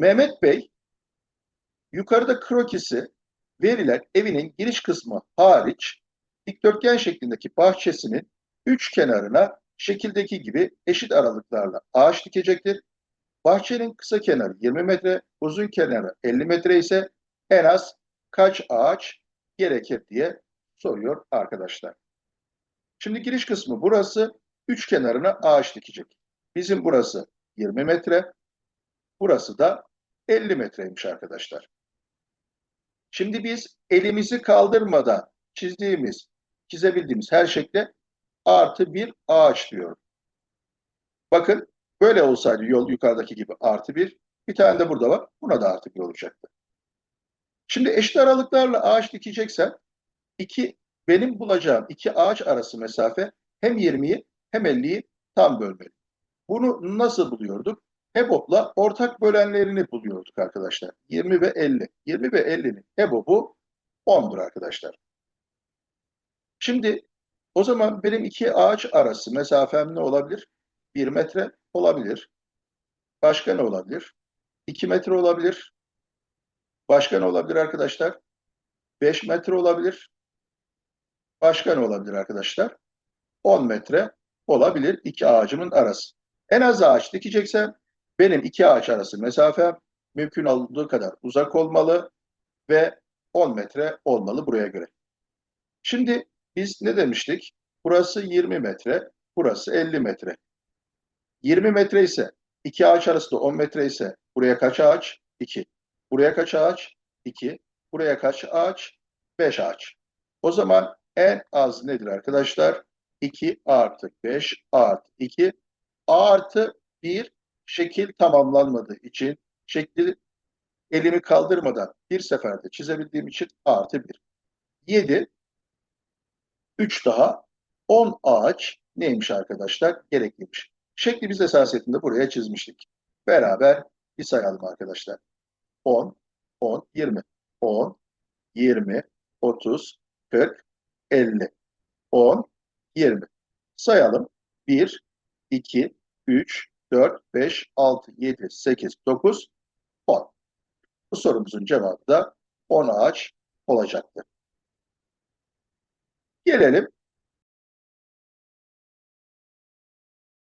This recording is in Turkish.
Mehmet Bey yukarıda krokisi verilen evinin giriş kısmı hariç dikdörtgen şeklindeki bahçesinin üç kenarına şekildeki gibi eşit aralıklarla ağaç dikecektir. Bahçenin kısa kenarı 20 metre, uzun kenarı 50 metre ise en az kaç ağaç gerekir diye soruyor arkadaşlar. Şimdi giriş kısmı burası. Üç kenarına ağaç dikecek. Bizim burası 20 metre. Burası da 50 metreymiş arkadaşlar. Şimdi biz elimizi kaldırmadan çizdiğimiz, çizebildiğimiz her şekle artı bir ağaç diyorum. Bakın böyle olsaydı yol yukarıdaki gibi artı bir. Bir tane de burada var. Buna da artı bir olacaktı. Şimdi eşit aralıklarla ağaç dikeceksem iki benim bulacağım iki ağaç arası mesafe hem 20'yi hem 50'yi tam bölmeli. Bunu nasıl buluyorduk? EBOB'la ortak bölenlerini buluyorduk arkadaşlar. 20 ve 50. 20 ve 50'nin EBOB'u 10'dur arkadaşlar. Şimdi o zaman benim iki ağaç arası mesafem ne olabilir? 1 metre olabilir. Başka ne olabilir? 2 metre olabilir. Başka ne olabilir arkadaşlar? 5 metre olabilir. Başka ne olabilir arkadaşlar? 10 metre olabilir iki ağacımın arası. En az ağaç dikeceksem benim iki ağaç arası mesafem mümkün olduğu kadar uzak olmalı ve 10 metre olmalı buraya göre. Şimdi biz ne demiştik? Burası 20 metre, burası 50 metre. 20 metre ise iki ağaç arası da 10 metre ise buraya kaç ağaç? 2. Buraya kaç ağaç? 2. Buraya kaç ağaç? 5 ağaç. O zaman en az nedir arkadaşlar? 2 artı 5 artı 2 artı 1 şekil tamamlanmadığı için şekli elimi kaldırmadan bir seferde çizebildiğim için artı 1. 7 3 daha 10 ağaç neymiş arkadaşlar? Gerekliymiş. Şekli biz esasetinde buraya çizmiştik. Beraber bir sayalım arkadaşlar. 10, 10, 20, 10, 20, 30, 40, 50, 10, 20. Sayalım. 1, 2, 3, 4, 5, 6, 7, 8, 9, 10. Bu sorumuzun cevabı da 10 ağaç olacaktır. Gelelim